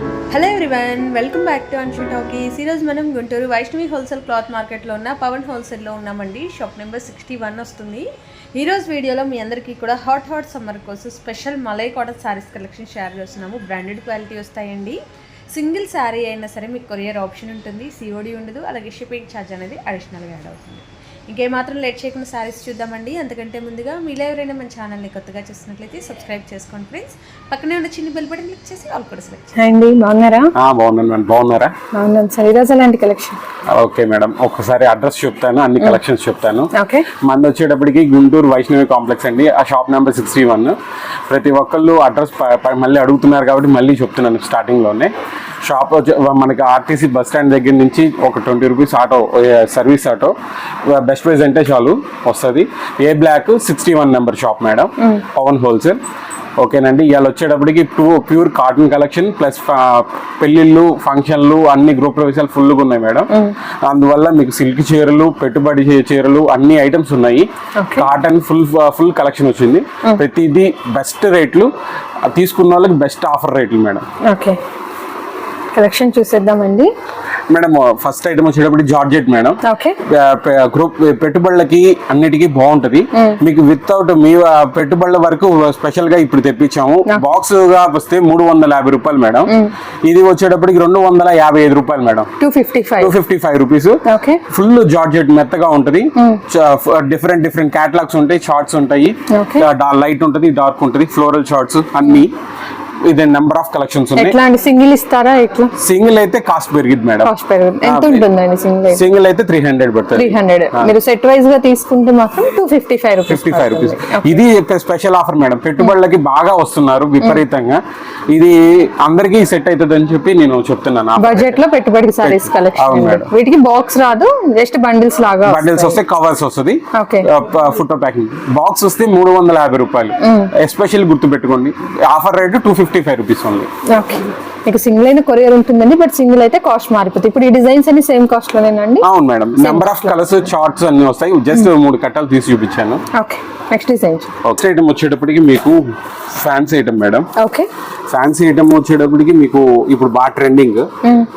Hello everyone welcome back to Anshu talkies ఈరోజు మనం Guntur Vaishnavi wholesale cloth మార్కెట్లో ఉన్న పవన్ హోల్సేల్లో ఉన్నామండి. షాప్ నెంబర్ సిక్స్టీ వన్ వస్తుంది. ఈరోజు వీడియోలో మీ అందరికీ కూడా హాట్ హాట్ సమ్మర్ కోసం special malai cotton saris collection share చేస్తున్నాము. బ్రాండెడ్ క్వాలిటీ వస్తాయండి. సింగిల్ శారీ అయినా సరే మీకు కొరియర్ ఆప్షన్ ఉంటుంది సిఓడి ఉండదు అలాగే షిప్పింగ్ ఛార్జ్ అనేది అడిషనల్గా యాడ్ అవుతుంది. ఇంకేమాత్రం లేట్ చేయకుండా శారీస్ చూద్దామండి. అంతకంటే ముందుగా మీలో ఎవరైనా మన ఛానల్ని కొత్తగా చూస్తున్నట్లయితే సబ్స్క్రైబ్ చేసుకోండి ఫ్రెండ్స్ పక్కనే ఉన్న చిన్న బెల్ బటన్ క్లిక్ చేసి ఆల్ కూడా సెలెక్ట్ హాయ్ అండి బాగున్నారా? ఆ, బాగున్నాను మేడం. బాగున్నారా? బాగున్నాను సార్. ఈరోజు ఎలాంటి కలెక్షన్ ఓకే మేడం. ఒకసారి అడ్రస్ చెప్తాను అన్ని కలెక్షన్స్ చెప్తాను. ఓకే. మంది వచ్చేటప్పటికి గుంటూరు వైష్ణవి కాంప్లెక్స్ అండి. ఆ షాప్ నెంబర్ సిక్స్టీ వన్ ప్రతి ఒక్కళ్ళు అడ్రస్ మళ్ళీ అడుగుతున్నారు కాబట్టి మళ్ళీ చెప్తున్నాను స్టార్టింగ్లోనే షాప్ మనకి ఆర్టీసీ బస్ స్టాండ్ దగ్గర నుంచి ఒక twenty rupees auto service auto best price అంటే చాలు వస్తుంది. A block sixty one number shop madam Pawan wholesale. ఓకేనండి ఇవాళ వచ్చేటప్పటికి two pure cotton collection plus పెళ్ళిళ్ళు ఫంక్షన్లు అన్ని గ్రూప్ ప్రవేశాలు ఫుల్గా ఉన్నాయి మేడం. అందువల్ల మీకు సిల్క్ చీరలు పెట్టుబడి చీరలు అన్ని ఐటమ్స్ ఉన్నాయి. కాటన్ ఫుల్ ఫుల్ కలెక్షన్ వచ్చింది. ప్రతిదీ బెస్ట్ రేట్లు తీసుకున్న వాళ్ళకి బెస్ట్ ఆఫర్ రేట్లు మేడం. ఓకే. కలెక్షన్ చూసేద్దామండి. మేడం ఫస్ట్ ఐటమ్ వచ్చేటప్పటికి జార్జెట్ మేడం. ఓకే. గ్రూప్ పెట్టుబడులకి అన్నిటికీ బాగుంటది. మీకు వితౌట్ మీ పెట్టుబడుల వరకు స్పెషల్గా ఇప్పుడు తెప్పించాము. బాక్స్గా వస్తే మూడు వందల యాభై రూపాయలు మేడం. ఇది వచ్చేటప్పటికి రెండు వందల యాభై ఐదు రూపాయలు madam. Two fifty two five fifty five rupees full georgette మెత్తగా ఉంటది. డిఫరెంట్ డిఫరెంట్ క్యాటలాగ్స్ ఉంటాయి షార్ట్స్ ఉంటాయి. లైట్ ఉంటది డార్క్ ఉంటది ఫ్లోరల్ షార్ట్స్ అన్ని. ఇది నెంబర్ ఆఫ్ కలెక్షన్స్ ఉన్నాయి సింగిల్ ఇస్తారా ఎట్లా? సింగిల్ అయితే కాస్ట్ పెరిగింది మేడం. కాస్ట్ పెరుగుతుంది ఎంత ఉంటుందండి సింగిల్ సింగిల్ అయితే త్రీ హండ్రెడ్ త్రీ పడుతుంది హండ్రెడ్ మీరు సెట్ వైజ్గా తీసుకుంటే మాత్రం two fifty five rupees fifty five rupees ఇది స్పెషల్ ఆఫర్ మేడం. పెట్టుబడులకి బాగా వస్తున్నారు విపరీతంగా. ఇది అందరికీ సెట్ అవుతుంది అని చెప్పి నేను చెప్తున్నాను. బడ్జెట్లో పెట్టుబడి సారీస్ కలెక్షన్. వీటికి బాక్స్ రాదు జస్ట్ బండిల్స్ లాగా బండిల్స్ వస్తే కవర్స్ వస్తుంది. ఫోటో ప్యాకింగ్ బాక్స్ వస్తే మూడు వందల యాభై రూపాయలు. ఎస్పెషల్ గుర్తు పెట్టుకోండి offer rate two fifty five rupees only okay. మీకు సింగిల్ అయిన కొరియర్ ఉంటుందండి బట్ సింగిల్ అయితే కాస్ట్ మారిపోతుంది. ఇప్పుడు ఈ డిజైన్స్ అన్ని సేమ్ కాస్ట్ లోనేనండి? అవును madam. Number of colours charts అన్ని వస్తాయి. జస్ట్ మూడు కట్టాలు తీసి చూపించాను. ఓకే. నెక్స్ట్ డిజైన్ ఒక ఐటమ్ వచ్చేటప్పటికి మీకు fancy item madam. Okay. Fancy item వచ్చేటప్పటికి మీకు ఇప్పుడు బాగా ట్రెండింగ్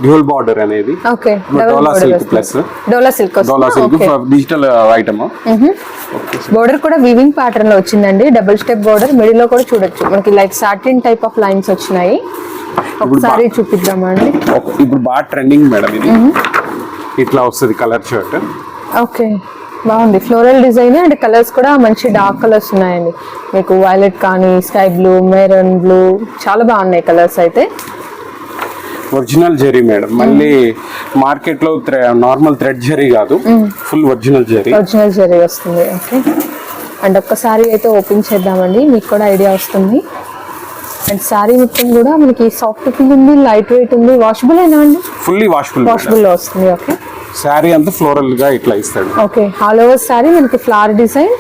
డ్యూల్ బార్డర్ అనేది. Okay. Dola silk plus Dola silk Dola silk digital item border కూడా వీవింగ్ ప్యాటర్న్లో వచ్చిందండి. డబుల్ స్టెప్ బోర్డర్ మిడిల్లో కూడా చూడొచ్చు. మనకి like satin type of lines వచ్చినాయి. ఒకసారి చూపిద్దామండి. ఇప్పుడు బాగా ట్రెండింగ్ మేడం ఇది. ఇట్లా వస్తుంది కలర్ షర్ట్ ఓకే. బాగుంది. ఫ్లోరల్ డిజైన్ అండ్ కలర్స్ కూడా మంచి డార్క్ కలర్స్ ఉన్నాయండి. మీకు వైలెట్ కానీ స్కై బ్లూ మెరూన్ బ్లూ చాలా బాగున్నాయి కలర్స్ అయితే. Original zari madam. మళ్ళీ మార్కెట్లో నార్మల్ థ్రెడ్ జెరీ కాదు. Full original zari original zari వస్తుంది. ఓకే. అండ్ ఒక్కసారి అయితే ఓపెన్ చేద్దామండి. మీకు కూడా ఐడియా వస్తుంది. అండ్ సారీ మొత్తం కూడా మనకి సాఫ్ట్ ఫీల్ ఉంది లైట్ వెయిట్ ఉంది. వాషబుల్ అయినా అండి? ఫుల్లీ వాషబుల్ వాషబుల్లో వస్తుంది ఓకే శారీ అంతా ఫ్లోరల్గా ఇట్లా ఇస్తాడు. ఓకే ఆల్ ఓవర్ సారీ మనకి ఫ్లవర్ డిజైన్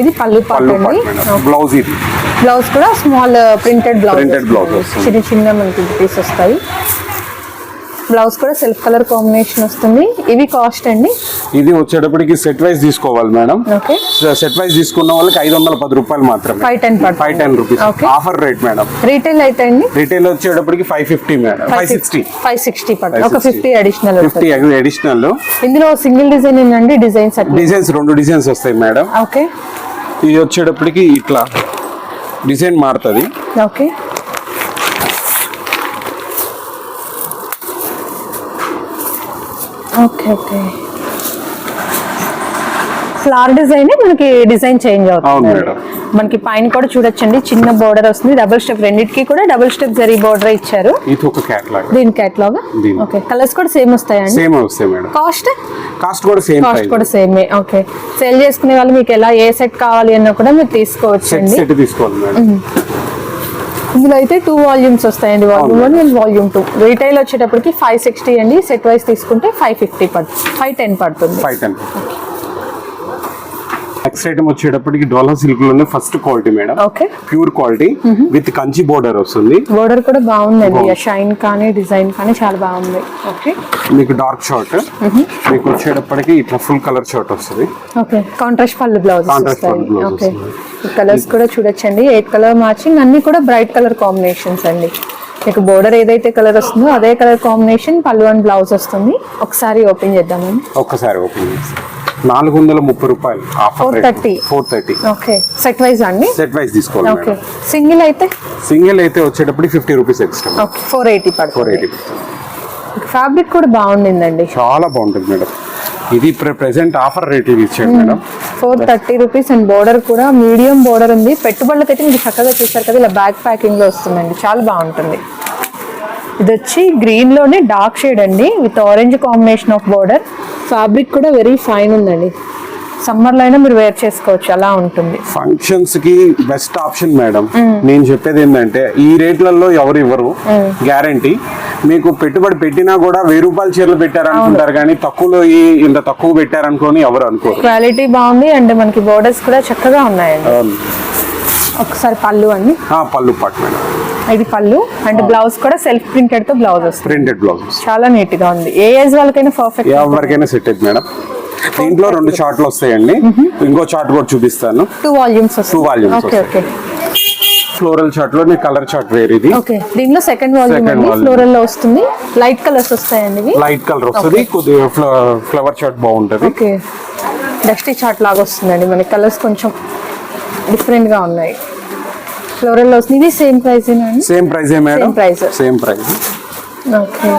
ఇది పళ్ళు పాట పళ్ళు అండి బ్లౌజ్ ఇది. బ్లౌజ్ కూడా స్మాల్ ప్రింటెడ్ బ్లౌజ్ blouse. వస్తుంది. చిన్న చిన్న మనకి పీస్ వస్తాయి. బ్లౌజ్ కూడా సెల్ఫ్ కలర్ కాంబినేషన్ వస్తుంది. ఇవి కాస్ట్ అండి? ఇది వచ్చేటప్పటికి సెట్ వైజ్ తీసుకోవాలి మేడం. ఓకే. సెట్ వైజ్ తీసుకున్న వాళ్ళకి ఐదు వందల పది రూపాయలు మాత్రమే. Five ten five ten rupees. Offer rate madam. Retail అయితే అండి? రిటైల్ వచ్చేటప్పటికి five fifty madam. Five sixty five sixty ఒక 560. ఫిఫ్టీ అడిషనల్ ఫిఫ్టీ అడిషనల్ ఇందులో సింగిల్ డిజైన్ ఏంటండి డిజైన్స్ డిజైన్స్ రెండు డిజైన్స్ వస్తాయి మేడం. ఓకే. ఇది వచ్చేటప్పటికి ఇట్లా. డిజైన్ మారుతుంది. Okay. Okay okay. Flower design మనకి డిజైన్ చేంజ్ అవుతుంది. మనకి పైన కూడా చూడొచ్చండి. చిన్న బోర్డర్ వస్తుంది. డబుల్ స్టెప్ రెండింటికి కూడా డబుల్ స్టెప్ జరీ బోర్డర్ ఇచ్చారు. ఇది ఒక క్యాట్లాగ్ దీని కేటలాగ్. ఓకే. కలర్స్ కూడా సేమ్ వస్తాయండి? సేమ్ వస్తాయి మేడం. కాస్ట్ కాస్ట్ కూడా సేమ్ కాస్ట్ కూడా సేమే ఓకే. సేల్ చేసుకునే వాళ్ళు మీకు ఎలా ఏ సెట్ కావాలి అన్నా కూడా మీరు తీసుకోవచ్చు అండి సెట్ తీసుకోవాలి మేడం. ఇందులో అయితే టూ వాల్యూమ్స్ వస్తాయండి volume one and volume two retail వచ్చేటప్పటికి ఫైవ్ సిక్స్టీ అండి. సెట్ వైస్ తీసుకుంటే ఫైవ్ ఫిఫ్టీ పడుతుంది ఫైవ్ టెన్ పడుతుంది. ఫైవ్ టెన్ నెక్స్ట్ ఐటమ్ వచ్చేటప్పటికి Dola సిల్క్లోనే first quality madam okay pure quality with Kanchi border వస్తుంది. బోర్డర్ కూడా బాగుందండి. షైన్ కానీ డిజైన్ కానీ చాలా బాగుంది. ఓకే మీకు డార్క్ షర్ట్ మీకు వచ్చేటప్పటికి ఇట్లా ఫుల్ కలర్ షర్ట్ వస్తుంది. Okay contrast pallu blouse okay. Colours కూడా చూడొచ్చండి. ఎయిట్ కలర్ మ్యాచింగ్ అన్ని కూడా బ్రైట్ కలర్ కాంబినేషన్స్ అండి. మీకు బోర్డర్ ఏదైతే కలర్ వస్తుందో అదే colour combination pallu and blouse వస్తుంది. ఒకసారి ఓపెన్ చేద్దామండి ఒక్కసారి ఓపెన్ చేసి నాలుగు వందల ముప్పై రూపాయలు offer 430. Four thirty okay set wise అండి? సెట్ వైజ్ తీసుకోవాలి ఓకే సింగిల్ అయితే? సింగిల్ అయితే వచ్చేటప్పుడు fifty rupees extra okay four eighty four eighty fabric కూడా బాగుండిందండి. చాలా బాగుంటుంది మేడం. ఇది ప్రెసెంట్ ఆఫర్ రేట్ ఇచ్చాడు madam. Four thirty rupees and border కూడా మీడియం బోర్డర్ ఉంది. పెట్టుబడులకి అయితే మీకు చక్కగా చూసారు కదా ఇలా బ్యాక్ ప్యాకింగ్లో వస్తుందండి. చాలా బాగుంటుంది. ఇది వచ్చి గ్రీన్లోనే డార్క్ షేడ్ అండి with orange combination of border fabric కూడా వెరీ ఫైన్ ఉందండి. సమ్మర్లో అయినా మీరు వేర్ చేసుకోవచ్చు అలా ఉంటుంది. ఫంక్షన్స్కి బెస్ట్ ఆప్షన్ మేడం నేను చెప్పేది ఏంటంటే ఈ రేట్లలో ఎవరు ఇవ్వరు గ్యారంటీ. మీకు పెట్టుబడి పెట్టినా కూడా వెయ్యి రూపాయల చీరలు పెట్టారనుకుంటారు కానీ తక్కువలో ఈ ఇంత తక్కువ పెట్టారనుకోని ఎవరు అనుకోరు. క్వాలిటీ బాగుంది అండ్ మనకి బోర్డర్స్ కూడా చక్కగా ఉన్నాయండి. ఒకసారి పళ్ళు అండి. పళ్ళు పాటు మేడం. ఇది పళ్ళు అండ్ బ్లౌజ్ కూడా సెల్ఫ్ ప్రింటెడ్తో బ్లౌజ్ వస్తుంది. ప్రింటెడ్ బ్లౌజెస్ చాలా నీట్గా ఉంది. ఏ ఏజ్ వాళ్ళకైనా పర్ఫెక్ట్ ఎవరికైనా సెట్ అయింది మేడం. దీంట్లో రెండు చార్ట్లు వస్తాయండి. ఇంకో చార్ట్ కూడా చూపిస్తాను. Two volumes Two volumes okay okay floral చార్ట్లో కలర్ చార్ట్ వేరు ఇది. ఓకే దీనిలో సెకండ్ వాల్యూమ్. ఫ్లోరల్లో వస్తుంది. లైట్ కలర్స్ వస్తాయండి లైట్ కలర్ వస్తుంది. కొద్దిగా ఫ్లవర్ చార్ట్ బాగుంటది. ఓకే డస్టీ చార్ట్ లాగా వస్తుందండి. మనకి కలర్స్ కొంచెం డిఫరెంట్గా ఉన్నాయి. ఫ్లోరల్లో వస్తుంది ఇది సేమ్ ప్రైస్ సేమ్ ప్రైస్ ఏ madam price. Same price. Okay.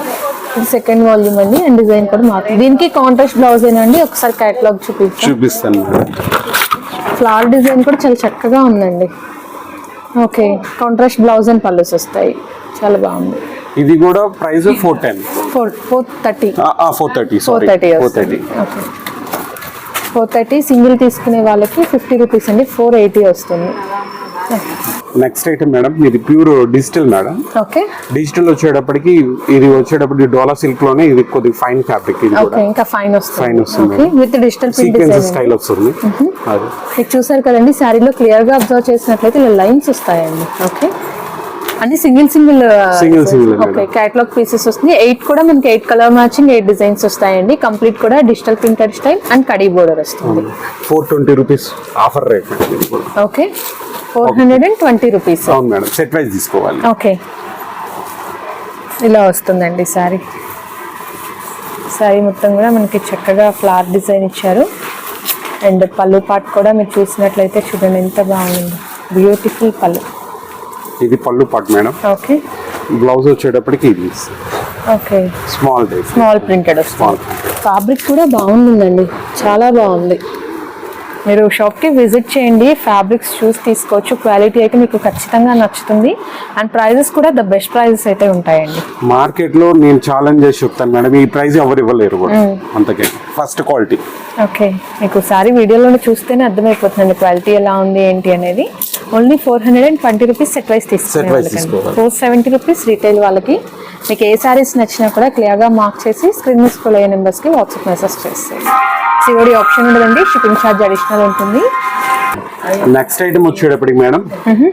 Second volume అండి అండ్ డిజైన్ కూడా మారుతుంది. దీనికి కాంట్రాస్ట్ బ్లౌజ్ ఏనండి? ఒకసారి కేటలాగ్ చూపిస్తాం చూపిస్తాను మేడం ఫ్లవర్ డిజైన్ కూడా చాలా చక్కగా ఉందండి. Okay. Contrast blouse and pallus వస్తాయి. చాలా బాగుంది. ఇది కూడా price four ten. Four four thirty. Four thirty four sorry thirty four thirty. Okay. Four thirty single తీసుకునే వాళ్ళకి ఫిఫ్టీ రూపీస్ అండి ఫోర్ ఎయిటీ వస్తుంది. నెక్స్ట్ ఐటమ్ మేడం ఇది pure digital madam. Okay. Digital వచ్చేటప్పటికి ఇది వచ్చేటప్పటికి డోలా సిల్క్లోనే ఇది కొద్దిగా ఫైన్ ఫ్యాబ్రిక్ ఇది ఓకే కూడా. ఇంకా ఫైన్ వస్తుంది. Fine వస్తుంది. Okay with digital print sequence design style వస్తుంది. అది. మీకు చూసారు కదండి శారీలో క్లియర్గా అబ్జర్వ్ చేసినట్లయితే ఇలా లైన్స్ వస్తాయండి. ఓకే. అన్ని single single Single single okay madam. Catalogue pieces వస్తుంది. ఎయిట్ కూడా మనకి eight colour matching eight designs వస్తాయండి. కంప్లీట్ కూడా డిజిటల్ ప్రింటెడ్ స్టైల్ అండ్ కడీ బోర్డర్ వస్తుంది. Four twenty rupees offer rate okay four hundred and twenty rupees అవును madam. Set wise తీసుకోవాలి. Okay ఇలా వస్తుందండి శారీ శారీ మొత్తం కూడా మనకి చక్కగా ఫ్లవర్ డిజైన్ ఇచ్చారు. అండ్ పళ్ళు పాట్ కూడా మీరు చూసినట్లయితే చూడండి ఎంత బాగుంది. బ్యూటిఫుల్ పళ్ళు. ఇది పళ్ళు పాటు మేడం. ఓకే. బ్లౌజ్ వచ్చేటప్పటికి ఇది. Okay. Small small printed small fabric కూడా బాగుందండి. చాలా బాగుంది. మీరు షాప్కి విజిట్ చేయండి. ఫ్యాబ్రిక్స్ చూసి తీసుకోవచ్చు. క్వాలిటీ అయితే మీకు ఖచ్చితంగా నచ్చుతుంది. అండ్ ప్రైజెస్ కూడా ద బెస్ట్ ప్రైజెస్ అయితే ఉంటాయండి. మార్కెట్లో నేను ఛాలెంజ్ చేసి చెప్తాను మేడం. ఈ ప్రైస్ ఎవరు ఇవ్వలేరు కూడా. అంతకే. First quality okay. మీకు సారీ వీడియోలో చూస్తేనే అర్థమైపోతుందండి క్వాలిటీ ఎలా ఉంది ఏంటి అనేది. Only four hundred and twenty rupees set wise తీసుకోవాలి. ఫోర్ సెవెంటీ రూపీస్ రీటైల్ వాళ్ళకి. మీకు ఏ సారీస్ నచ్చినా కూడా క్లియర్గా మార్క్ చేసి స్క్రీన్ మీద స్కూల్ అయ్యే నెంబర్స్కి వాట్సాప్ మెసేజ్ చేస్తాయి సిఓడి ఆప్షన్ ఉండదండి షిప్పింగ్ ఛార్జ్ అడిషనల్ ఉంటుంది. నెక్స్ట్ ఐటమ్ వచ్చేటప్పటికి మేడం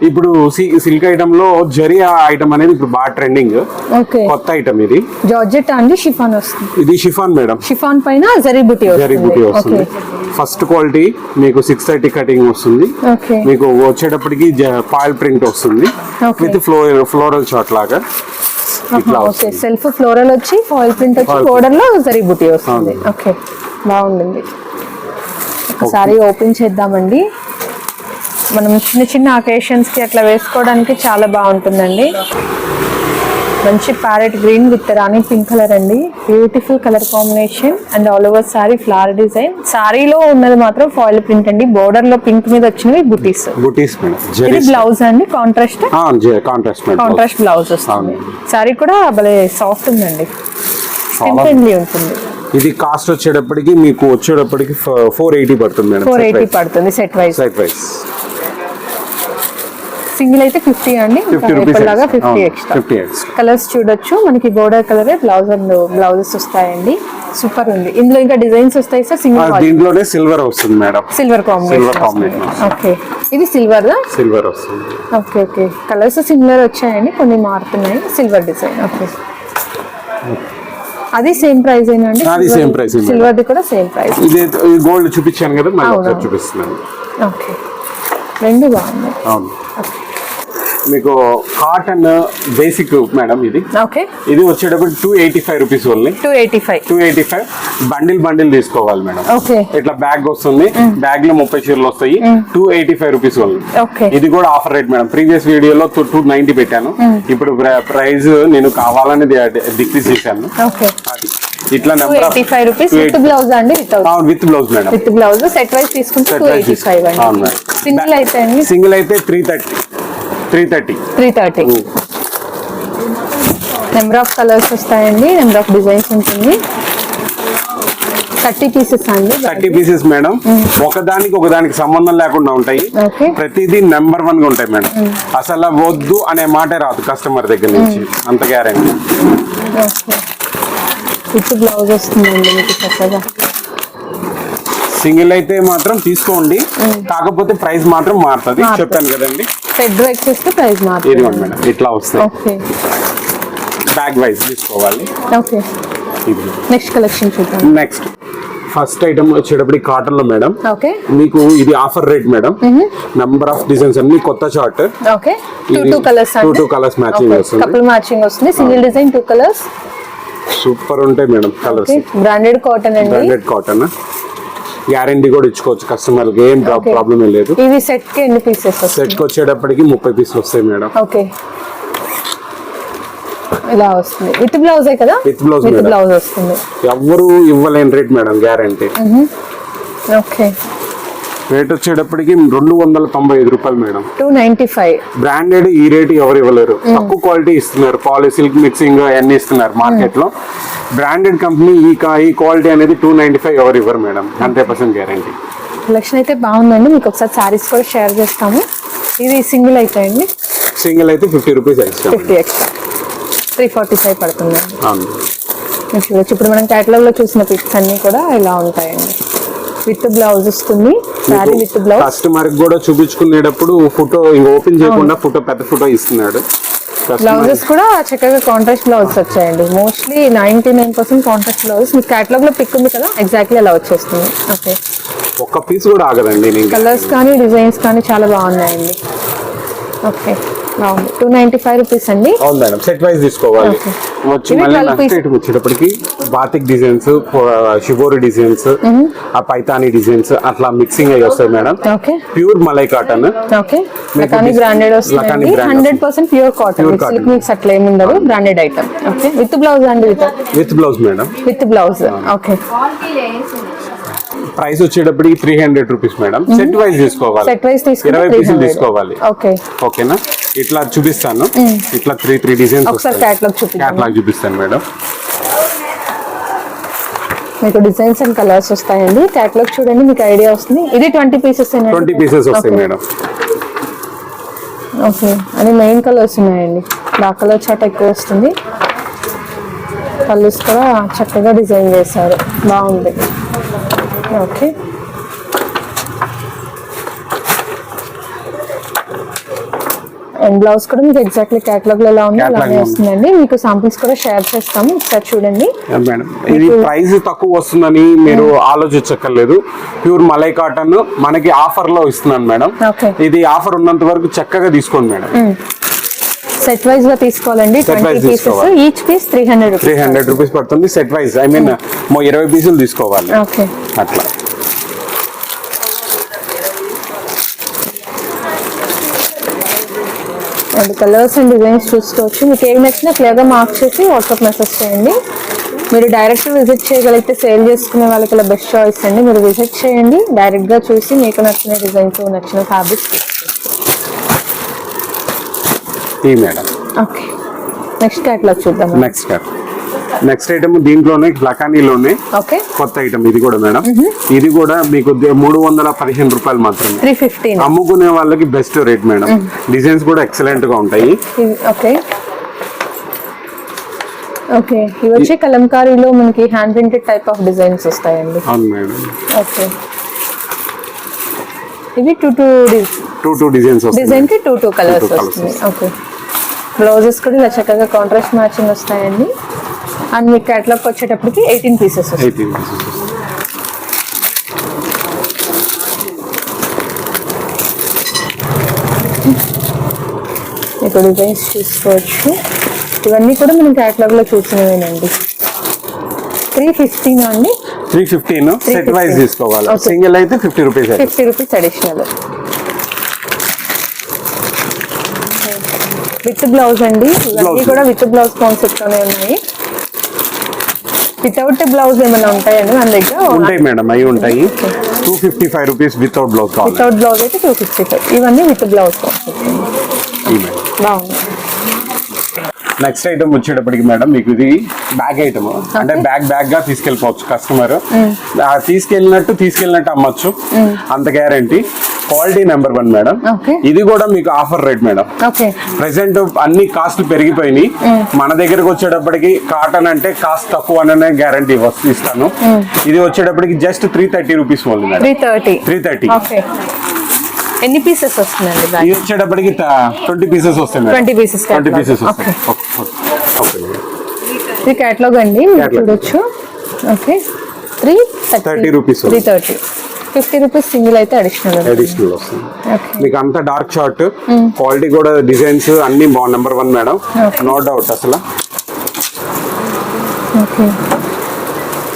ఇప్పుడు సిల్క్ ఐటమ్లో జరీ ఐటమ్ అనేది ఇప్పుడు బాగా ట్రెండింగ్ ఓకే. కొత్త ఐటమ్ ఇది. జార్జెట్ అండి షిఫాన్ వస్తుంది. ఇది షిఫాన్ మేడం. షిఫాన్ పైన జరీ బుటీ జరీ బుటీ వస్తుంది. ఫస్ట్ క్వాలిటీ మీకు సిక్స్ థర్టీ కటింగ్ వస్తుంది. ఓకే. మీకు వచ్చేటప్పటికి ఫాయిల్ ప్రింట్ వస్తుంది. విత్ ఫ్లో ఫ్లోరల్ చాట్ లాగా ఓకే. సెల్ఫ్ ఫ్లోరల్ వచ్చి ఫాయిల్ ప్రింట్ వచ్చి బోర్డర్లో జరీ బుటీ వస్తుంది. ఓకే. బాగుంటుంది. ఒకసారి ఓపెన్ చేద్దామండి. మనం చిన్న చిన్న అకేషన్స్కి అట్లా వేసుకోవడానికి చాలా బాగుంటుందండి. మంచి parrot green with rani pink colour అండి. Beautiful colour combination and all over sari flower design సారీలో ఉన్నది మాత్రం ఫాయిల్ ప్రింట్ అండి. బోర్డర్లో పింక్ మీద వచ్చినవి బుటీస్ బుటీస్ ఇది బ్లౌజ్ అండి. కాంట్రాస్ట్ కాంట్రాస్ట్ కాంట్రాస్ట్ బ్లౌజ్ వస్తుంది. సారీ కూడా భలే సాఫ్ట్ ఉందండి. ఫ్రెండ్లీ ఉంటుంది. ఇది కాస్ట్ వచ్చేటప్పటికి మీకు వచ్చేటప్పటికి ఫోర్ ఎయిటీ పడుతుంది మేడం. ఫోర్ ఎయిటీ పడుతుంది set wise side price single అయితే ఫిఫ్టీ అండి. లాగా ఫిఫ్టీ ఎక్స్ట్రా కలర్స్ చూడొచ్చు. మనకి బోర్డర్ కలరే బ్లౌజ్ అండ్ బ్లౌజెస్ వస్తాయండి. సూపర్ ఉంది. ఇందులో ఇంకా డిజైన్స్ వస్తాయి సార్? సింగిల్ దీంట్లోనే సిల్వర్ వస్తుంది మేడం. Silver combination. ఓకే ఇది సిల్వర్ సిల్వర్ వస్తుంది. ఓకే ఓకే కలర్స్ సిమిలర్ వచ్చాయండి. కొన్ని మారుతున్నాయి. సిల్వర్ డిజైన్ ఓకే అది సేమ్ ప్రైస్ అండి? అది ఏ మేడం. సిల్వర్ది కూడా సేమ్ ప్రైస్ ఇది గోల్డ్ చూపించాను కదా మళ్ళీ చూపిస్తున్నాను. ఓకే రెండు బాగున్నాయి. అవును. మీకు కాటన్ బేసిక్ మేడం ఇది. ఓకే ఇది వచ్చేటప్పుడు two eighty five rupees only two eighty five two eighty five bundle bundle తీసుకోవాలి మేడం ఓకే ఇట్లా బ్యాగ్ వస్తుంది. బ్యాగ్లో ముప్పై చీరలు వస్తాయి. Two eighty five rupees only okay ఇది కూడా ఆఫర్ రేట్ మేడం ప్రీవియస్ వీడియోలో టూ నైన్టీ పెట్టాను. ఇప్పుడు ప్రైస్ నేను కావాలని డిక్రీజ్ చేశాను. అది. ఇట్లా two number eighty five rupees with blouse అండి with blouse madam with blouse set wise తీసుకుంటే Set two wise eighty five అవును అండి. మేడం. సింగిల్ అయితే సింగిల్ అయితే three thirty three thirty. Three thirty. Number of colours వస్తాయండి number of designs ఉంటుంది. Thirty pieces అండి. Thirty pieces madam. ఒకదానికి ఒకదానికి సంబంధం లేకుండా ఉంటాయి. ప్రతిదీ నెంబర్ వన్గా ఉంటాయి మేడం. అసలు వద్దు అనే మాటే రాదు కస్టమర్ దగ్గర నుంచి. అంత గ్యారంటీ. విత్ బ్లౌజ్ వస్తుందండి మీకు చక్కగా. సింగిల్ అయితే మాత్రం తీసుకోండి. కాకపోతే ప్రైస్ మాత్రం మారుతది. చెప్పాను కదండి. సెట్ వైజ్ చేస్తే ప్రైస్ మాత్రం మేడం ఇట్లా వస్తాయి. ఓకే. బ్యాగ్ వైజ్ తీసుకోవాలి. ఓకే. ఇది. నెక్స్ట్ కలెక్షన్ చూద్దాం. నెక్స్ట్ ఫస్ట్ ఐటమ్ వచ్చేటప్పుడు కాటన్లో మేడం. ఓకే. మీకు ఇది offer rate madam. Number of designs అన్ని కొత్త chart okay. Two two colours two two colours matching వస్తుంది. కపుల్ మ్యాచింగ్ వస్తుంది. Single design two colours super ఉంటాయి మేడం కలర్స్ బ్రాండెడ్ కాటన్ అండి. బ్రాండెడ్ కాటన్ గ్యారంటీ కూడా ఇచ్చుకోవచ్చు కస్టమర్కి ఏం. ప్రాబ్లం లేదు. ఇవి సెట్కి ఎన్ని పీసెస్ సెట్కి వచ్చేటప్పటికి ముప్పై పీసులు వస్తాయి మేడం. ఓకే. ఇలా వస్తుంది. విత్ బ్లౌజే కదా? విత్. బ్లౌజ్ వస్తుంది. ఎవ్వరు ఇవ్వలేని rate madam guarantee. Okay. Rate వచ్చేటప్పటికి రెండు వందల తొంభై ఐదు రూపాయలు madam. Two ninety five. Branded ఈ రేట్ ఎవరు ఇవ్వలేరు. తక్కువ క్వాలిటీ ఇస్తున్నారు. పాలి సిల్క్ మిక్సింగ్ అన్ని ఇస్తున్నారు మార్కెట్లో బ్రాండెడ్ కంపెనీ ఈ ఈ క్వాలిటీ అనేది టూ నైన్టీ ఫైవ్ ఎవరు ఇవ్వరు madam. Hundred percent guarantee. Collection అయితే బాగుందండి. మీకు ఒకసారి శారీస్ కూడా షేర్ చేస్తాము. ఇది సింగిల్ అయితే అండి. సింగిల్ అయితే fifty rupees extra fifty extra. Three forty five మీరు చూడొచ్చు ఇప్పుడు మనం క్యాటలాగ్లో చూసిన పిక్స్ అన్ని కూడా ఇలా ఉంటాయండి. విత్ బ్లౌజ్ వస్తుంది. శారీ విత్ బ్లౌజ్ కస్టమర్ కూడా చూపించుకునేటప్పుడు ఫోటో ఓపెన్ చేయకుండా ఫోటో పెద్ద ఫోటో ఇస్తున్నాడు. బ్లౌజెస్ కూడా చక్కగా కాంట్రాస్ట్ బ్లౌజెస్ వచ్చాయండి. Mostly ninety nine percent contrast blouses మీకు క్యాటలాగ్లో పిక్ ఉంది కదా ఎగ్జాక్ట్లీ అలా వచ్చేస్తుంది. ఓకే ఒక్క పీస్ కూడా ఆగదండి కలర్స్ కానీ డిజైన్స్ కానీ చాలా బాగున్నాయండి. ఓకే బాగుంది టూ నైన్టీ ఫైవ్ రూపీస్ అండి. అవును మేడం సెట్ వైజ్ తీసుకోవాలి. Okay. వచ్చి ఇవి మళ్ళీ 12 నెక్స్ట్ piece. ఐటమ్ వచ్చేటప్పటికి బాతిక్ డిజైన్స్ షిబోరి డిజైన్స్ ఆ పైతాని డిజైన్స్ అట్లా మిక్సింగ్ అయ్యి వస్తాయి madam. Okay. Pure malai cotton branded brand hundred percent pure cotton. Silk mix అట్లా ఏమి ఉండదు branded item okay. With blouse అండి with with blouse madam. With blouse okay. Price వచ్చేటప్పటికి three hundred rupees madam set wise తీసుకోవాలి. Set wise తీసుకుంటే ఇరవై పీసులు 300. తీసుకోవాలి. ఓకే ఓకేనా ఇట్లా చూపిస్తాను. ఇట్లా త్రీ త్రీ డిజైన్స్ ఒకసారి. క్యాట్లాగ్ చూపిస్తాను మేడం మీకు డిజైన్స్ అండ్ కలర్స్ వస్తాయండి. క్యాటలాగ్ చూడండి మీకు ఐడియా వస్తుంది. ఇది ట్వంటీ పీసెస్ ట్వంటీ పీసెస్ వస్తాయి మేడం ఓకే అది మెయిన్ కలర్స్ ఉన్నాయండి. డార్క్ కలర్ చాట్ ఎక్కువ వస్తుంది. కలర్స్ కూడా చక్కగా డిజైన్ చేశారు. బాగుంది. ఓకే. అండ్ బ్లౌజ్ కూడా మీకు ఎగ్జాక్ట్లీ క్యాటలాగ్లో ఎలా ఉంది అలానే. వస్తుందండి. మీకు సాంపిల్స్ కూడా షేర్ చేస్తాము ఒకసారి చూడండి. మేడం ఇది ప్రైస్ తక్కువ వస్తుందని మీరు ఆలోచించక్కర్లేదు. ప్యూర్ మలై కాటన్ మనకి ఆఫర్లో ఇస్తున్నాను మేడం. ఇది ఆఫర్ ఉన్నంత వరకు చక్కగా తీసుకోండి మేడం సెట్ వైజ్గా తీసుకోవాలండి. Twenty pieces. Each piece three hundred three hundred rupees పడుతుంది. సెట్ వైజ్ ఐ మీన్ ఇరవై పీసులు తీసుకోవాలి. ఓకే అట్లా. అండ్ కలర్స్ అండ్ డిజైన్స్ చూసుకోవచ్చు. మీకు ఏమి నచ్చినా క్లియర్గా మార్క్ చేసి వాట్సాప్ మెసేజ్ చేయండి. మీరు డైరెక్ట్ విజిట్ చేయగలిగితే సేల్ చేసుకునే వాళ్ళకి ఇలా బెస్ట్ చాయిస్ అండి. మీరు విజిట్ చేయండి. డైరెక్ట్గా చూసి మీకు నచ్చిన డిజైన్స్ నచ్చిన ఫ్యాబ్రిక్స్ ఈ మేడం ఓకే నెక్స్ట్ క్యాట్లాగ్ చూద్దాం. నెక్స్ట్ కట్ నెక్స్ట్ ఐటమ్ దీంట్లోనే లకానీలోనే ఓకే కొత్త ఐటమ్ ఇది కూడా మేడం ఇది కూడా మీకు మూడు వందల పదిహేను రూపాయలు మాత్రమే. అమ్ముకునే వాళ్ళకి బెస్ట్ రేట్ మేడం డిజైన్స్ కూడా ఎక్సలెంట్గా ఉంటాయి. ఓకే ఓకే ఇవి వచ్చి కలంకారీలో మనకి hand printed type of designs వస్తాయండి. అవును మేడం ఓకే ఇవి two two two two designs డిజైన్కి టూ టూ కలర్స్ వస్తుంది ఓకే బ్లౌజెస్ కూడా ఇలా చక్కగా కాంట్రాస్ట్ మ్యాచింగ్ వస్తాయండి. అండ్ మీకు క్యాటలాగ్ వచ్చేటప్పటికి ఎయిటీన్ పీసెస్ ఎయిటీన్ మీకు డిజైన్స్ తీసుకోవచ్చు ఇవన్నీ కూడా మనం క్యాటలాగ్లో చూసినవేనండి. త్రీ ఫిఫ్టీన్ అండి. త్రీ ఫిఫ్టీన్ సెట్ వైజ్ తీసుకోవాలి. సింగిల్ అయితే fifty rupees fifty rupees additional with blouse అండి. ఇవన్నీ. కూడా విత్ బ్లౌజ్ కాన్సెప్ట్లోనే ఉన్నాయి. వితౌట్ బ్లౌజ్ ఏమైనా ఉంటాయండి మన దగ్గర? ఉంటాయి మేడం అవి ఉంటాయి. Two fifty five rupees without blouse without blouse అయితే టూ ఫిఫ్టీ ఫైవ్ ఇవన్నీ విత్ బ్లౌజ్ బాగుంది. నెక్స్ట్ ఐటమ్ వచ్చేటప్పటికి మేడం మీకు ఇది బ్యాగ్ ఐటమ్ అంటే బ్యాగ్ బ్యాగ్గా తీసుకెళ్ళిపోవచ్చు కస్టమర్ తీసుకెళ్ళినట్టు తీసుకెళ్ళినట్టు అమ్మచ్చు. అంత guarantee quality number one madam. ఇది కూడా మీకు ఆఫర్ రేట్ మేడం. ప్రెసెంట్ అన్ని కాస్ట్లు పెరిగిపోయినాయి. మన దగ్గరకు వచ్చేటప్పటికి కాటన్ అంటే కాస్ట్ తక్కువ అనే గ్యారంటీ ఇస్తాను. ఇది వచ్చేటప్పటికి just three thirty rupees only madam. Three thirty three thirty ఎన్ని పీసెస్ వస్తుందండి ఇది వచ్చేటప్పటికి ట్వంటీ పీసెస్ వస్తాయి 20 pieces ట్వంటీ. పీసెస్. వస్తాయి. ఇది క్యాటలాగ్ అండి. చూడొచ్చు. Okay. Three 30 rupees. Three thirty fifty rupees single అయితే అడిషనల్ అడిషనల్ వస్తుంది. మీకు అంత డార్క్ షార్ట్ క్వాలిటీ కూడా డిజైన్స్ అన్ని బాగు number one madam. No doubt అసలు.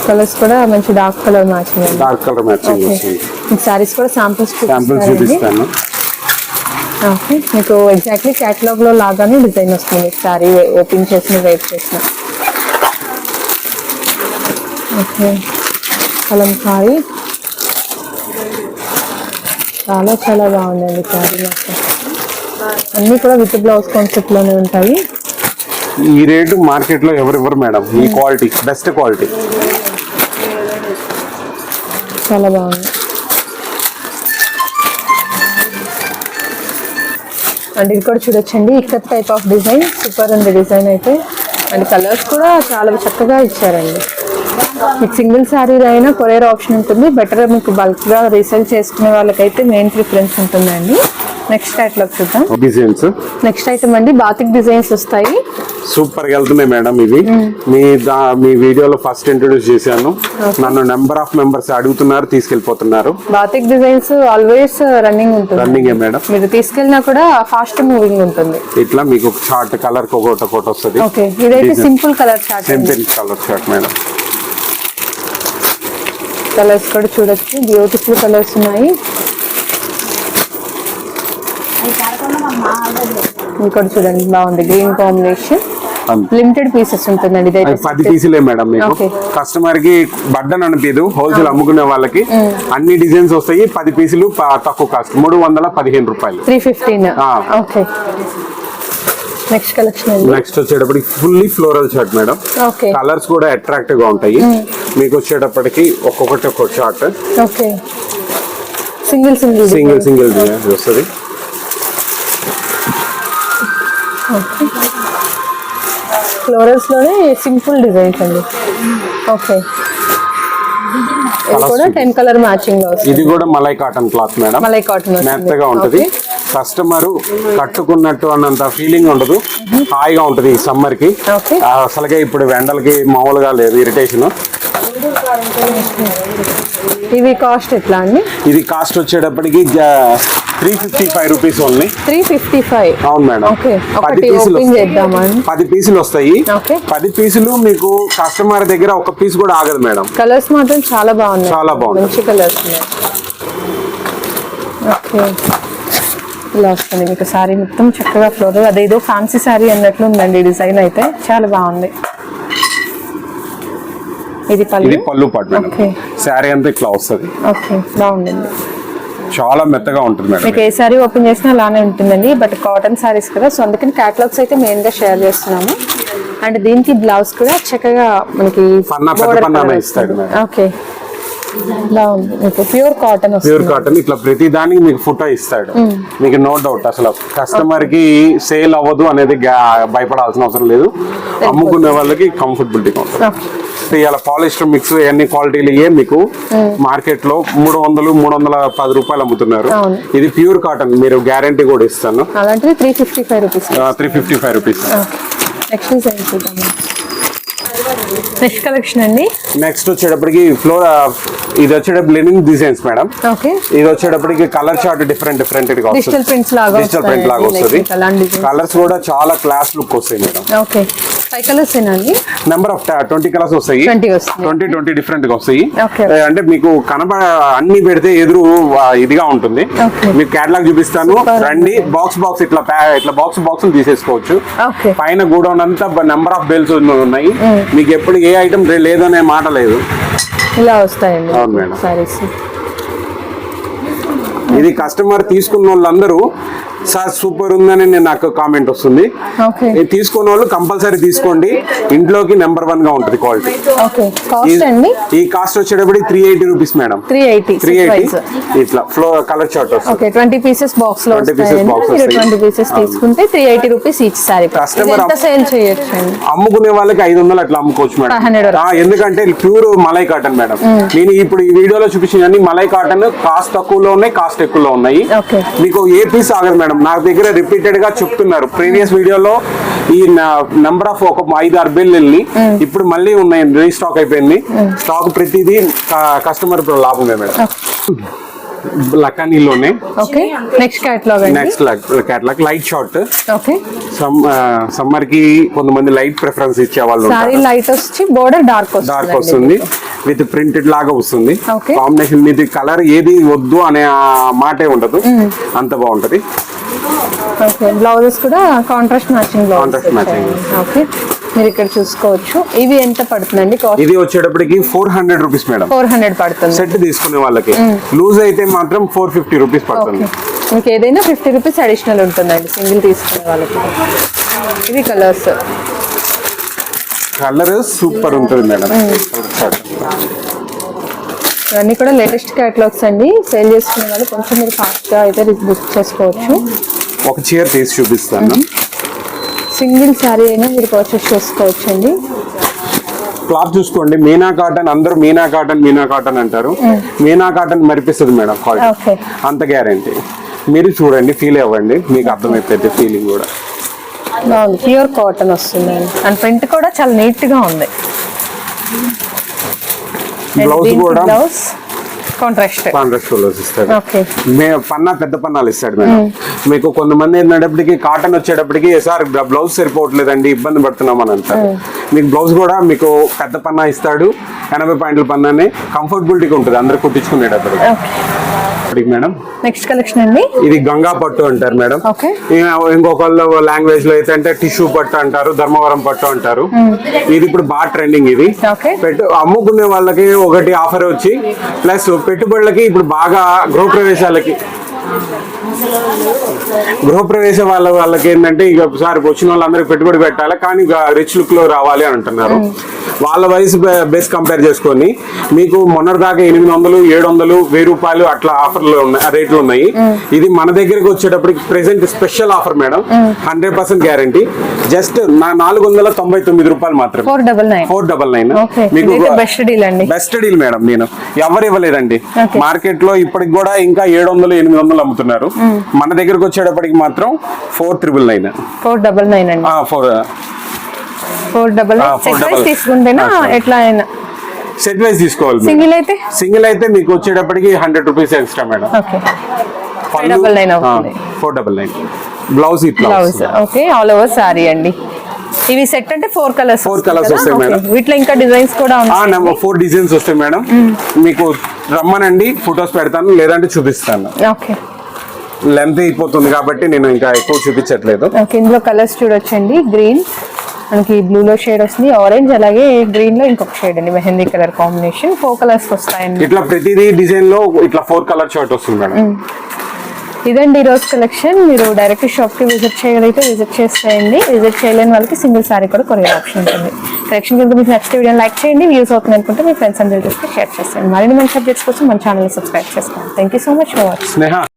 కలర్స్ కూడా మంచి dark colour matching dark colour matching మీకు సారీస్ కూడా శాంపుల్స్ శాంపుల్స్ చూపిస్తాను. ఓకే మీకు ఎగ్జాక్ట్లీ క్యాటలాగ్లో లాగానే డిజైన్ వస్తుంది మీకు సారీ ఓపెన్ చేసిన వెయిట్ చేసిన. ఓకే కలంకారీ చాలా చాలా బాగుందండి సారీ మాత్రం. అన్నీ కూడా విత్ బ్లౌజ్ కాన్సెప్ట్లోనే ఉంటాయి. ఈ రేటు మార్కెట్లో ఎవరు ఇవ్వరు మేడం? ఈ క్వాలిటీ బెస్ట్ క్వాలిటీ. చాలా బాగుంది. అండ్ ఇది కూడా చూడొచ్చండి. ఇక్కడ టైప్ ఆఫ్ డిజైన్ సూపర్ ఉంది డిజైన్ అయితే. అండ్ కలర్స్ కూడా చాలా చక్కగా ఇచ్చారండి. మీకు సింగిల్ శారీ అయినా కొరియర్ ఆప్షన్ ఉంటుంది. బెటర్ మీకు బల్క్గా రీసేల్ చేసుకునే వాళ్ళకైతే మెయిన్ ప్రిఫరెన్స్ ఉంటుందండి. నెక్స్ట్ క్యాటలాగ్ చూద్దాం. డిజైన్స్? నెక్స్ట్ ఐటమ్ అండి బాతిక్ డిజైన్స్ వస్తాయి. సూపర్గా వెళ్తున్నాయి మేడం ఇవి. మీ దా- మీ వీడియోలో ఫస్ట్ ఇంట్రొడ్యూస్ చేశాను. నన్ను నెంబర్ ఆఫ్ మెంబర్స్ అడుగుతున్నారు తీసుకెళ్ళిపోతున్నారు. బాతిక్ డిజైన్స్ ఆల్వేస్ రన్నింగ్ ఉంటుంది. Running madam? మీరు తీసుకెళ్ళినా కూడా ఫాస్ట్ మూవింగ్ ఉంటుంది. ఇట్లా మీకు షార్ట్ కలర్ ఒకటి ఒకటి వస్తుంది. ఓకే. ఇదైతే simple colour chart simple colour chart madam. Colours కూడా చూడొచ్చు. బ్యూటిఫుల్ కలర్స్ ఉన్నాయి. ఇంకోటి చూడండి బాగుంది. Green combination. లిమిటెడ్ పీసెస్ ఉంటుందండి పది పీసులే మేడం మీకు. కస్టమర్కి బడ్డన్ అనిపించదు హోల్సేల్ అమ్ముకునే వాళ్ళకి అన్ని డిజైన్స్ వస్తాయి. పది పీసులు తక్కువ కాస్ట్ మూడు వందల పదిహేను రూపాయలు. Three fifteen. Okay next collection next వచ్చేటప్పటికి fully floral shirt madam okay colours కూడా అట్రాక్టివ్గా ఉంటాయి. మీకు వచ్చేటప్పటికి ఒక్కొక్కటి ఒక్కొక్క chart okay single single single single వస్తుంది. ఫ్లోరల్స్లోనే సింపుల్ డిజైన్స్ అండి. ఓకే ఇది కూడా టెన్ కలర్ మ్యాచింగ్ ఇది కూడా malai cotton cloth madam malai cotton మెత్తగా ఉంటది. కస్టమర్ కట్టుకున్నట్టు అన్నంత ఫీలింగ్ ఉండదు. హాయిగా ఉంటది ఈ సమ్మర్కి. అసలుగా ఇప్పుడు ఎండలకి మామూలుగా లేదు ఇరిటేషన్ ఇవి కాస్ట్ ఎట్లా అండి? ఇది కాస్ట్ వచ్చేటప్పటికి three fifty five rupees only three fifty five అవును మేడం. పది పీసులు పది పీసులు వస్తాయి. పది పీసులు మీకు కస్టమర్ దగ్గర ఒక పీస్ కూడా ఆగదు మేడం. కలర్స్ మాత్రం చాలా బాగున్నాయి. చాలా బాగున్నాయి. మంచి కలర్స్ ఓకే. ఇలా వస్తుంది మీకు సారీ మొత్తం చక్కగా ఫ్లోర్ అదేదో ఫ్యాన్సీ సారీ అన్నట్లు ఉందండి డిజైన్ అయితే. చాలా బాగుంది. ఇది ఇది పళ్ళు పళ్ళు పాటు మేడం ఓకే. శారీ అంతా ఇట్లా వస్తుంది ఓకే బాగుందండి. చాలా మెత్తగా ఉంటుంది మేడం మీకు ఏ సారీ ఓపెన్ చేసినా అలానే ఉంటుందండి బట్ కాటన్ సారీస్ కదా సో అందుకని క్యాటలాగ్స్ అయితే మెయిన్గా షేర్ చేస్తున్నాము. అండ్ దీనికి బ్లౌజ్ కూడా చక్కగా మనకి పన్నా, మీకు ప్యూర్ కాటన్ ప్యూర్ కాటన్ ఇట్లా ప్రతి దానికి మీకు ఫోటో ఇస్తాడు. మీకు నో డౌట్ అసలు. కస్టమర్కి సేల్ అవ్వదు అనేది భయపడాల్సిన అవసరం లేదు. అమ్ముకునే వాళ్ళకి కంఫర్టబిలిటీగా ఉంటుంది. ఇలా పాలిస్టర్ మిక్స్ అన్ని క్వాలిటీలు ఏ మీకు మార్కెట్లో మూడు వందలు మూడు వందల పది రూపాయలు అమ్ముతున్నారు. ఇది ప్యూర్ కాటన్ మీరు గ్యారంటీ కూడా ఇస్తాను. Three fifty five rupees three fifty five rupees next next collection అండి. నెక్స్ట్ వచ్చేటప్పటికి ఫ్లోర్ ఇది వచ్చేటప్పుడు లెనిన్ డిజైన్స్ మేడం ఓకే ఇది వచ్చేటప్పటికి కలర్ చార్ట్ డిఫరెంట్ డిఫరెంట్గా డిజిటల్ ప్రింట్స్ లాగా డిజిటల్ ప్రింట్ లాగా. వస్తుంది. కలర్స్ కూడా చాలా క్లాస్ లుక్ వస్తాయి మేడం ఓకే ఫైవ్ కలర్స్ అండి? నెంబర్ ఆఫ్ ట్వంటీ కలర్స్ వస్తాయి. 20 వస్తాయి. ట్వంటీ ట్వంటీ డిఫరెంట్గా వస్తాయి. అంటే మీకు కనబడ అన్ని పెడితే ఎదురు ఇదిగా ఉంటుంది. మీకు కేటలాగ్ చూపిస్తాను. రండి. బాక్స్ బాక్స్ ఇట్లా ఇట్లా బాక్స్ బాక్స్ తీసేసుకోవచ్చు. పైన గూడౌన్ అంతా నెంబర్ ఆఫ్ బెల్స్ ఉన్నాయి. మీకు ఎప్పుడు ఏ ఐటమ్ లేదనే మాట లేదు. ఇలా వస్తాయండి. అవును మేడం. సారీస్ ఇది కస్టమర్ తీసుకున్న వాళ్ళందరూ సార్ సూపర్ ఉందని నేను నాకు కామెంట్ వస్తుంది. ఇది తీసుకున్న వాళ్ళు కంపల్సరీ తీసుకోండి. ఇంట్లోకి నెంబర్ వన్గా ఉంటుంది క్వాలిటీ ఈ కాస్ట్ వచ్చేటప్పుడు three eighty rupees madam three eighty three eighty ఇట్లా ఫ్లో కలర్ వస్తుంది. ఓకే ట్వంటీ పీసెస్ బాక్స్లో 20 pieces వస్తాయండి. box మీరు వస్తాయి. ట్వంటీ పీసెస్ తీసుకుంటే three eighty rupees each sari up- sale చేయొచ్చు అమ్ముకునే వాళ్ళకి ఐదు వందలు అట్లా అమ్ముకోవచ్చు 500 మేడం ఎందుకంటే ప్యూర్ మలై కాటన్ మేడం నేను ఇప్పుడు ఈ వీడియోలో చూపించిన మలై కాటన్ కాస్ట్ తక్కువలో ఉన్నాయి కాస్ట్ ఎక్కువలో ఉన్నాయి. మీకు ఏ పీస్ ఆగదు మేడం నా దగ్గర రిపీటెడ్గా చెప్తున్నారు. ప్రీవియస్ వీడియోలో ఈ నంబర్ ఆఫ్ ఒక ఐదు ఆరు బిల్ వెళ్ళి ఇప్పుడు మళ్ళీ ఉన్నాయి రీస్టాక్ అయిపోయింది. స్టాక్ ప్రతిదీ కస్టమర్ లాభమే madam. లకానీలోనే okay next catalogue next catalogue light chart okay. సమ్మర్కి కొంతమంది లైట్ ప్రిఫరెన్స్ ఇచ్చే వాళ్ళు సారీ లైట్ వచ్చి బోర్డర్ డార్క్ డార్క్ వస్తుంది విత్ ప్రింటెడ్ లాగా వస్తుంది. కాంబినేషన్ మీది కలర్ ఏది వద్దు అనే మాటే ఉండదు. అంత బాగుంటది. ఓకే బ్లౌజెస్ కూడా contrast matching blouse Contrast matching. ఓకే. మీరు ఇక్కడ చూసుకోవచ్చు. ఇవి ఎంత పడుతుందండి ఇది వచ్చేటప్పటికి four hundred rupees madam four hundred పడుతుంది. సెట్ తీసుకునే వాళ్ళకి. లూజ్ అయితే మాత్రం ఫోర్ ఫిఫ్టీ రూపీస్ పడుతుంది. మీకు ఏదైనా ఫిఫ్టీ రూపీస్ అడిషనల్ ఉంటుందండి సింగిల్ తీసుకునే వాళ్ళకి. ఇది కలర్స్ కలర్ సూపర్ ఉంటుంది మేడం ఇవన్నీ కూడా లేటెస్ట్ క్యాటలాగ్స్ అండి. సేల్ చేసుకునే వాళ్ళు కొంచెం మీరు ఫాస్ట్గా అయితే బుక్ చేసుకోవచ్చు. ఒక చీర తీసి చూపిస్తాను. సింగిల్ శారీ అయినా మీరు పర్చేస్ చేసుకోవచ్చు అండి క్లాత్ చూసుకోండి. మీనా కాటన్ అందరూ మీనా కాటన్ మీనా కాటన్ అంటారు. మీనా కాటన్ మరిపిస్తుంది మేడం క్వాలిటీ. అంత గ్యారంటీ మీరు చూడండి ఫీల్ అవ్వండి. మీకు అర్థమైపోతుంది ఫీలింగ్ కూడా. బాగుంది. ప్యూర్ కాటన్ వస్తుందండి అండ్. ప్రింట్ కూడా చాలా నీట్గా ఉంది. బ్లౌజ్ కూడా కాంట్రాస్ట్ కాంట్రాక్ట్ బ్లౌజ్ ఇస్తాడు ఓకే మే పన్నా పెద్ద పన్నాలు ఇస్తాడు మేడం. మీకు కొంతమంది ఏంటంటే కాటన్ వచ్చేటప్పటికి సార్ బ్లౌజ్ సరిపోవట్లేదండి ఇబ్బంది పడుతున్నాం అని అంటారు. మీకు బ్లౌజ్ కూడా మీకు పెద్ద పన్నా ఇస్తాడు ఎనభై పాయింట్ల పన్నానే కంఫర్టబిలిటీగా ఉంటుంది అందరు కుట్టించుకునేటప్పటికి. మేడం. నెక్స్ట్ కలెక్షన్ అండి? ఇది గంగా పట్టు అంటారు మేడం. ఓకే ఇంకా ఇంకొకళ్ళు లాంగ్వేజ్లో అయితే అంటే టిష్యూ పట్టు అంటారు ధర్మవరం పట్టు అంటారు. ఇది ఇప్పుడు బాగా ట్రెండింగ్ ఇది. అమ్ముకునే వాళ్ళకి ఒకటి ఆఫర్ వచ్చి ప్లస్ పెట్టుబడులకి ఇప్పుడు బాగా గృహప్రవేశాలకి. గృహప్రవేశ వాళ్ళ వాళ్ళకి ఏంటంటే ఇక ఒకసారి వచ్చిన వాళ్ళందరికీ పెట్టుబడి పెట్టాలి కానీ రిచ్ లుక్లో రావాలి అని అంటున్నారు. వాళ్ళ వయసు బేస్ కంపేర్ చేసుకొని మీకు మొన్నటిదాకా ఎనిమిది వందలు ఏడు వందలు వెయ్యి రూపాయలు అట్లా ఆఫర్లు ఉన్నాయి రేట్లు ఉన్నాయి. ఇది మన దగ్గరికి వచ్చేటప్పటికి present special offer madam. Hundred percent guarantee just నా నాలుగు వందల తొంభై తొమ్మిది రూపాయలు మాత్రమే. ఫోర్ డబల్ నైన్ మీకు బెస్ట్ డీల్ అండి. బెస్ట్ డీల్ మేడం నేను. ఎవరు ఇవ్వలేదండి. మార్కెట్లో ఇప్పటికి కూడా ఇంకా ఏడు వందలు ఎనిమిది వందలు అమ్ముతున్నారు. మన దగ్గరకు వచ్చేటప్పటికి మాత్రం four triple nine. Four double nine అండి. Four four double. తీసుకుంటేనా. ఎట్లా అయినా. సెట్ వైజ్ తీసుకోవాలి సింగిల్ అయితే? సింగిల్ అయితే మీకు వచ్చేటప్పటికి hundred rupees extra madam. Four double nine blouse ఇట్లా. ఓకే ఆల్ ఓవర్ సారీ అండి. ఇవి సెట్ అంటే ఫోర్ కలర్స్ Four colours వస్తాయి మేడం. వీటిలో ఇంకా డిజైన్స్ కూడా ఉన్నాయి. నెంబర్ ఫోర్ డిజైన్స్ వస్తాయి మేడం. మీకు రమ్మనండి ఫొటోస్ పెడతాను లేదంటే చూపిస్తాను. ఓకే లెంత్ అయిపోతుంది కాబట్టి నేను ఇంకా ఎక్కువ చూపించట్లేదు. ఓకే ఇందులో కలర్స్ చూడొచ్చండి. గ్రీన్ మనకి బ్లూ లో షేడ్ వస్తుంది. ఆరెంజ్ అలాగే గ్రీన్లో ఇంకొక షేడ్ అండి mehndi colour combination four colours వస్తాయండి. ఇట్లా ప్రతిదీ డిజైన్లో ఇట్లా ఫోర్ కలర్ షర్ట్ వస్తుంది మేడం. ఇదండి ఈరోజు కలెక్షన్ మీరు డైరెక్ట్ షాప్కి విజిట్ చేయగలిగితే విజిట్ చేసేయండి. విజిట్ చేయలేని వాళ్ళకి సింగిల్ సారీ కూడా కొరియర్ ఆప్షన్ ఉంటుంది. కలెక్షన్ కనుక మీకు నెక్స్ట్ వీడియో లైక్ చేయండి. వ్యూస్ అవుతుంది అనుకుంటే మీ ఫ్రెండ్స్ రిలేటివ్స్కి షేర్ చేసేయండి. మరిన్ని మంచి అప్డేట్స్ కోసం మన ఛానల్ సబ్స్క్రైబ్ చేసుకోండి. Thank you so much for watching